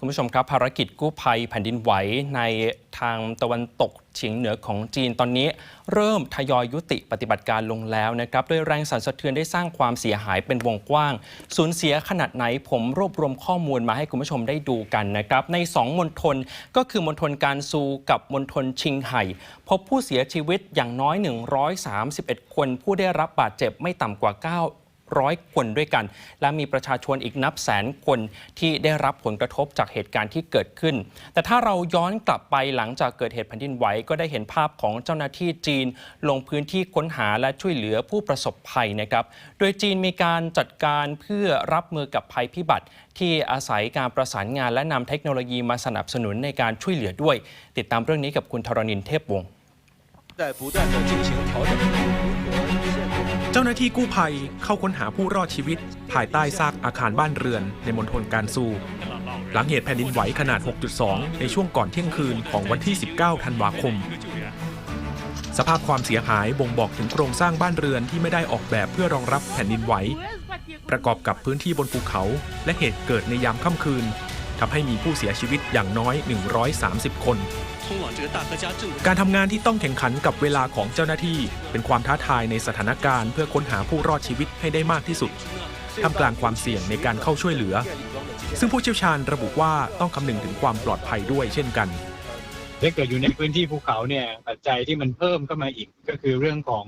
คุณผู้ชมครับภารกิจกู้ภัยแผ่นดินไหวในทางตะวันตกเฉียงเหนือของจีนตอนนี้เริ่มทยอยยุติปฏิบัติการลงแล้วนะครับด้วยแรงสั่นสะเทือนได้สร้างความเสียหายเป็นวงกว้าง สูญเสียขนาดไหนผมรวบรวมข้อมูลมาให้คุณผู้ชมได้ดูกันนะครับ ใน 2มณฑลก็คือมณฑลการซูกับมณฑลชิงไห่พบผู้เสียชีวิตอย่างน้อย 131 คนผู้ได้รับบาดเจ็บไม่ต่ำกว่า 9 100 คนด้วยกัน และมีประชาชนอีกนับแสนคนที่ได้รับผลกระทบจากเหตุการณ์ที่เกิดขึ้น แต่ถ้าเราย้อนกลับไปหลังจากเกิดเหตุแผ่นดินไหวก็ได้เห็นภาพของเจ้าหน้าที่จีน ลงพื้นที่ค้นหาและช่วยเหลือผู้ประสบภัยนะครับ โดยจีนมีการจัดการเพื่อรับมือกับภัยพิบัติ ที่อาศัยการประสานงานและนำเทคโนโลยีมาสนับสนุนในการช่วยเหลือด้วย ติดตามเรื่องนี้กับคุณธรณินเทพวงศ์ เจ้าหน้าที่กู้ภัยเข้าค้นหาผู้รอดชีวิต ภายใต้ซากอาคารบ้านเรือนในมณฑลการซูหลังเหตุแผ่นดินไหวขนาด 6.2 ในช่วงก่อนเที่ยงคืนของวันที่ 19 ธันวาคม สภาพความเสียหายบ่งบอกถึงโครงสร้างบ้านเรือนที่ไม่ได้ออกแบบเพื่อรองรับแผ่นดินไหว ประกอบกับพื้นที่บนภูเขา และเหตุเกิดในยามค่ำคืน ทำให้มีผู้เสียชีวิตอย่างน้อย 130 คน การทำงานที่ต้องแข่งขันกับเวลาของเจ้าหน้าที่ เป็นความท้าทายในสถานการณ์เพื่อค้นหาผู้รอดชีวิตให้ได้มากที่สุดท่ากลางความเสี่ยงในการเข้าช่วยเหลือ ซึ่งผู้เชี่ยวชาญระบุว่าต้องคำนึงถึงความปลอดภัยด้วยเช่นกันถ้าเกิดอยู่ในพื้นที่ภูเขาเนี่ยปัจจัยที่มันเพิ่มเข้ามาอีกก็คือเรื่องของ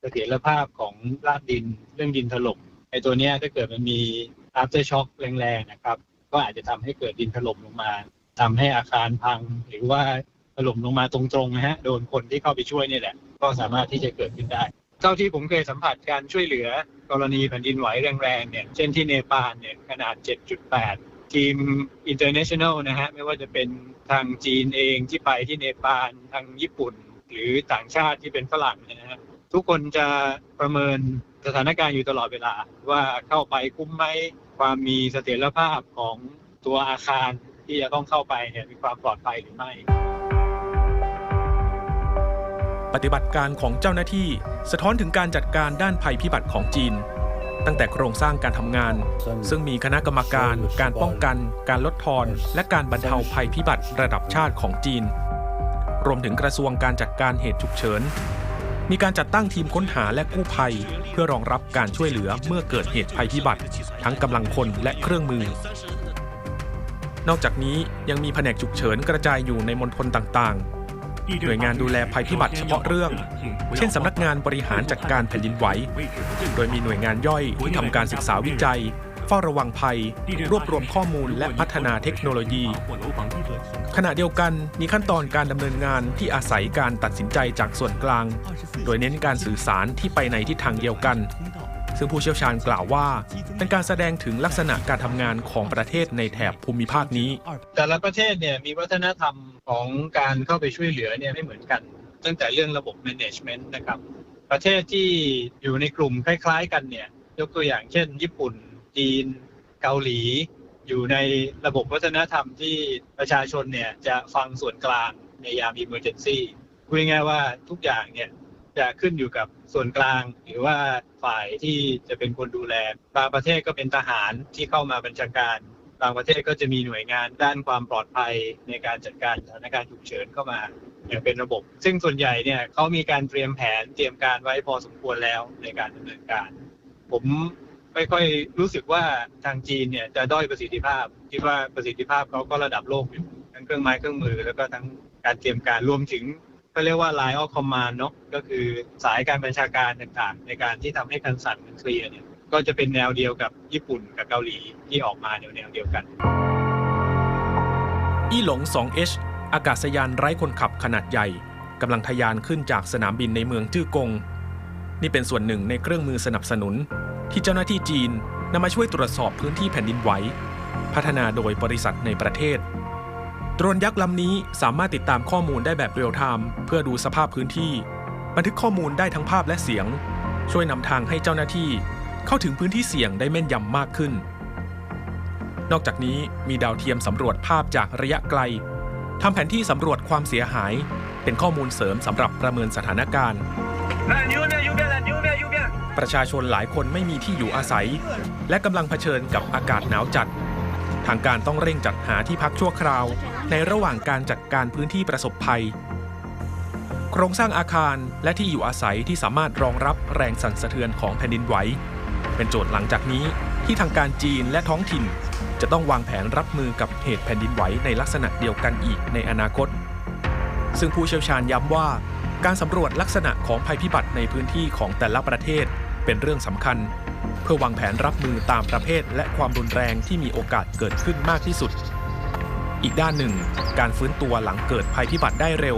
เสถียรภาพของลาดดิน เรื่องดินถล่มไอ้ตัวเนี้ยถ้าเกิดมันมี after shock แรงๆนะครับ ก็อาจจะทำให้เกิดดินถล่มลงมาทำให้อาคารพัง หรือว่าถล่มลงมาตรงๆนะฮะโดนคนที่เข้าไปช่วยนี่แหละ ก็สามารถที่จะเกิดขึ้นได้ เท่าที่ผมเคยสัมผัสการช่วยเหลือกรณีแผ่นดินไหวแรงๆเนี่ยเช่นที่เนปาลเนี่ยขนาด 7.8 ทีม international นะฮะไม่ว่าจะเป็นทางจีนเองที่ไปที่เนปาลทางญี่ปุ่น หรือต่างชาติที่เป็นฝรั่งนะฮะทุกคนจะประเมิน สถานการณ์อยู่ตลอดเวลา ว่าเข้าไปคุ้มไหมความมีเสถียรภาพของตัวอาคารที่จะต้องเข้าไปเนี่ยมีความปลอดภัยหรือไม่ ปฏิบัติการของเจ้าหน้าที่ สะท้อนถึงการจัดการด้านภัยพิบัติของจีน ตั้งแต่โครงสร้างการทำงาน ซึ่งมีคณะกรรมการ การป้องกัน การลดทอน และการบรรเทาภัยพิบัติระดับชาติของจีน รวมถึงกระทรวงการจัดการเหตุฉุกเฉิน มีการจัดตั้งทีมค้นหาและกู้ภัย เพื่อรองรับการช่วยเหลือเมื่อเกิดเหตุภัยพิบัติ ทั้งกำลังคนและเครื่องมือ นอกจากนี้ยังมีแผนกฉุกเฉินกระจายอยู่ในมณฑลต่างๆ หน่วยงานดูแลภัยพิบัติเฉพาะเรื่อง เช่นสำนักงานบริหารจัดการแผ่นดินไหว โดยมีหน่วยงานย่อยที่ทำการศึกษาวิจัย เฝ้าระวังภัย รวบรวมข้อมูลและพัฒนาเทคโนโลยี ขณะเดียวกันมีขั้นตอนการดำเนินงานที่อาศัยการตัดสินใจจากส่วนกลาง โดยเน้นการสื่อสารที่ไปในทิศทางเดียวกัน ซึ่งผู้เชี่ยวชาญกล่าวว่า เป็นการแสดงถึงลักษณะการทำงานของประเทศในแถบภูมิภาคนี้ แต่ละประเทศเนี่ยมีวัฒนธรรมของการเข้าไปช่วยเหลือเนี่ยไม่เหมือนกัน ตั้งแต่เรื่องระบบ management นะครับประเทศที่อยู่ในกลุ่มคล้าย ๆ กันเนี่ยยกตัวอย่างเช่น ญี่ปุ่น จีน เกาหลี อยู่ในระบบวัฒนธรรมที่ประชาชนเนี่ยจะฟังส่วนกลางในยาม emergency พูดง่ายๆว่าทุกอย่างเนี่ยจะขึ้นอยู่กับส่วนกลาง หรือว่าฝ่ายที่จะเป็นคนดูแล บางประเทศก็เป็นทหารที่เข้ามาบัญชาการ บางประเทศก็จะมีหน่วยงานด้านความปลอดภัยในการจัดการสถานการณ์ฉุกเฉินเข้ามาอย่างเป็นระบบ ซึ่งส่วนใหญ่เนี่ยเขามีการเตรียมแผนเตรียมการไว้พอสมควรแล้วในการดำเนินการ ผม ไม่ค่อยรู้สึกว่าทางจีนเนี่ยจะด้อยประสิทธิภาพ คิดว่าประสิทธิภาพเขาก็ระดับโลกอยู่ทั้งเครื่องไม้เครื่องมือ แล้วก็ทั้งการเตรียมการรวมถึงก็เรียกว่า line of command เนาะก็คือสายการบัญชาการต่างๆ ในการที่ทำให้คันสั่นมันเคลียร์เนี่ยก็จะเป็นแนวเดียวกับญี่ปุ่นกับเกาหลีที่ออกมาแนวแนวเดียวกัน อีหลง 2H อากาศยานไร้คนขับขนาดใหญ่กำลังทะยานขึ้นจากสนามบินในเมืองจื้อกง นี่เป็นส่วนหนึ่งในเครื่องมือสนับสนุน ที่เจ้าหน้าที่จีนนำมาช่วยตรวจสอบพื้นที่แผ่นดินไหว พัฒนาโดยบริษัทในประเทศโดรนยักษ์ลำนี้สามารถติดตามข้อมูลได้แบบเรียลไทม์เพื่อดูสภาพพื้นที่ บันทึกข้อมูลได้ทั้งภาพและเสียง ช่วยนำทางให้เจ้าหน้าที่ เข้าถึงพื้นที่เสี่ยงได้แม่นยำมากขึ้น นอกจากนี้มีดาวเทียมสำรวจภาพจากระยะไกลทำแผนที่สำรวจความเสียหาย เป็นข้อมูลเสริมสำหรับประเมินสถานการณ์ ประชาชนหลายคนไม่มีที่อยู่อาศัย และกำลังเผชิญกับอากาศหนาวจัด ทางการต้องเร่งจัดหาที่พักชั่วคราว ในระหว่างการจัดการพื้นที่ประสบภัย โครงสร้างอาคารและที่อยู่อาศัยที่สามารถรองรับแรงสั่นสะเทือนของแผ่นดินไหว เป็นโจทย์หลังจากนี้ที่ทางการจีนและท้องถิ่น จะต้องวางแผนรับมือกับเหตุแผ่นดินไหวในลักษณะเดียวกันอีกในอนาคต ซึ่งผู้เชี่ยวชาญย้ำว่า การสำรวจลักษณะของภัยพิบัติในพื้นที่ของแต่ละประเทศเป็นเรื่องสำคัญ เพื่อวางแผนรับมือตามประเภทและความรุนแรงที่มีโอกาสเกิดขึ้นมากที่สุด อีกด้านหนึ่ง การฟื้นตัวหลังเกิดภัยพิบัติได้เร็ว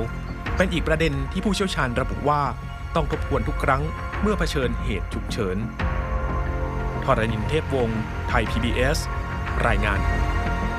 เป็นอีกประเด็นที่ผู้เชี่ยวชาญระบุว่าต้องทบทวนทุกครั้งเมื่อเผชิญเหตุฉุกเฉินทรณินเทพวงศ์ไทย PBS รายงาน